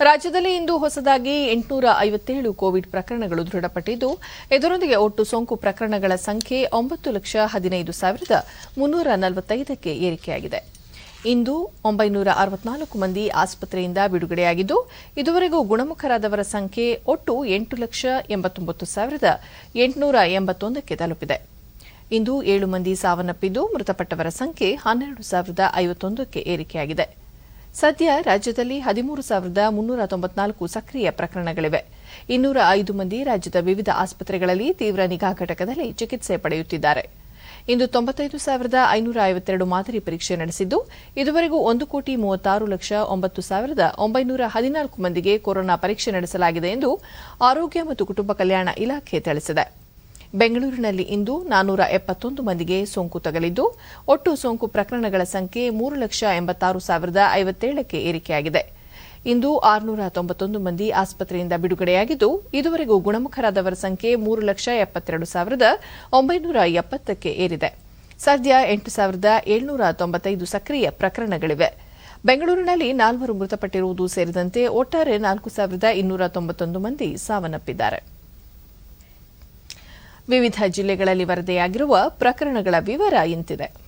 ರಾಜ್ಯದಲ್ಲಿ ಇಂದು ಹೊಸದಾಗಿ ಎಂಟುನೂರ ಐವತ್ತೇಳು ಕೋವಿಡ್ ಪ್ರಕರಣಗಳು ದೃಢಪಟ್ಟಿದ್ದು, ಇದರೊಂದಿಗೆ ಒಟ್ಟು ಸೋಂಕು ಪ್ರಕರಣಗಳ ಸಂಖ್ಯೆ ಒಂಬತ್ತು ಲಕ್ಷ ಹದಿನೈದು ಸಾವಿರದ ಮುನ್ನೂರ ನಲವತ್ತೈದಕ್ಕೆ ಏರಿಕೆಯಾಗಿದೆ. ಇಂದು ಒಂಬೈನೂರ ಅರವತ್ನಾಲ್ಕು ಮಂದಿ ಆಸ್ಪತ್ರೆಯಿಂದ ಬಿಡುಗಡೆಯಾಗಿದ್ದು, ಇದುವರೆಗೂ ಗುಣಮುಖರಾದವರ ಸಂಖ್ಯೆ ಒಟ್ಟು ಎಂಟು ಲಕ್ಷ ಎಂಬತ್ತೊಂಬತ್ತು ಸಾವಿರದ ಎಂಟುನೂರ ಎಂಬತ್ತೊಂದಕ್ಕೆ ತಲುಪಿದೆ. ಇಂದು ಏಳು ಮಂದಿ ಸಾವನ್ನಪ್ಪಿದ್ದು, ಮೃತಪಟ್ಟವರ ಸಂಖ್ಯೆ ಹನ್ನೆರಡು ಸಾವಿರದ ಐವತ್ತೊಂದಕ್ಕೆ ಏರಿಕೆಯಾಗಿದೆ. ಸದ್ಯ ರಾಜ್ಯದಲ್ಲಿ ಹದಿಮೂರು ಸಾವಿರದ ಮುನ್ನೂರ ತೊಂಬತ್ನಾಲ್ಕು ಸಕ್ರಿಯ ಪ್ರಕರಣಗಳಿವೆ. ಇನ್ನೂರ ಐದು ಮಂದಿ ರಾಜ್ಯದ ವಿವಿಧ ಆಸ್ಪತ್ರೆಗಳಲ್ಲಿ ತೀವ್ರ ನಿಗಾ ಘಟಕದಲ್ಲಿ ಚಿಕಿತ್ಸೆ ಪಡೆಯುತ್ತಿದ್ದಾರೆ. ಇಂದು ತೊಂಬತ್ತೈದು ಸಾವಿರದ ಐನೂರ ಐವತ್ತೆರಡು ಮಾದರಿ ಪರೀಕ್ಷೆ ನಡೆಸಿದ್ದು, ಇದುವರೆಗೂ ಒಂದು ಕೋಟಿ ಮೂವತ್ತಾರು ಲಕ್ಷ ಒಂಬತ್ತು ಸಾವಿರದ ಒಂಬೈನೂರ ಹದಿನಾಲ್ಕು ಮಂದಿಗೆ ಕೊರೋನಾ ಪರೀಕ್ಷೆ ನಡೆಸಲಾಗಿದೆ ಎಂದು ಆರೋಗ್ಯ ಮತ್ತು ಕುಟುಂಬ ಕಲ್ಯಾಣ ಇಲಾಖೆ ತಿಳಿಸಿದೆ. ಬೆಂಗಳೂರಿನಲ್ಲಿ ಇಂದು ನಾನೂರ ಎಪ್ಪತ್ತೊಂದು ಮಂದಿಗೆ ಸೋಂಕು ತಗಲಿದ್ದು, ಒಟ್ಟು ಸೋಂಕು ಪ್ರಕರಣಗಳ ಸಂಖ್ಯೆ ಮೂರು ಲಕ್ಷ ಎಂಬತ್ತಾರು ಸಾವಿರದ ಐವತ್ತೇಳಕ್ಕೆ ಏರಿಕೆಯಾಗಿದೆ. ಇಂದು ಆರುನೂರ ತೊಂಬತ್ತೊಂದು ಮಂದಿ ಆಸ್ಪತ್ರೆಯಿಂದ ಬಿಡುಗಡೆಯಾಗಿದ್ದು, ಇದುವರೆಗೂ ಗುಣಮುಖರಾದವರ ಸಂಖ್ಯೆ ಮೂರು ಲಕ್ಷ ಎಪ್ಪತ್ತೆರಡು ಸಾವಿರದ ಒಂಬೈನೂರ ಎಪ್ಪತ್ತಕ್ಕೆ ಏರಿದೆ. ಸದ್ಯ ಎಂಟು ಸಾವಿರದ ಏಳ್ನೂರ ತೊಂಬತ್ತೈದು ಸಕ್ರಿಯ ಪ್ರಕರಣಗಳಿವೆ. ಬೆಂಗಳೂರಿನಲ್ಲಿ ನಾಲ್ವರು ಮೃತಪಟ್ಟಿರುವುದು ಸೇರಿದಂತೆ ಒಟ್ಟಾರೆ ನಾಲ್ಕು ಸಾವಿರದ ಇನ್ನೂರ ತೊಂಬತ್ತೊಂದು ಮಂದಿ ಸಾವನ್ನಪ್ಪಿದ್ದಾರೆ. ವಿವಿಧ ಜಿಲ್ಲೆಗಳಲ್ಲಿ ವರದಿಯಾಗಿರುವ ಪ್ರಕರಣಗಳ ವಿವರ ಇಂತಿದೆ.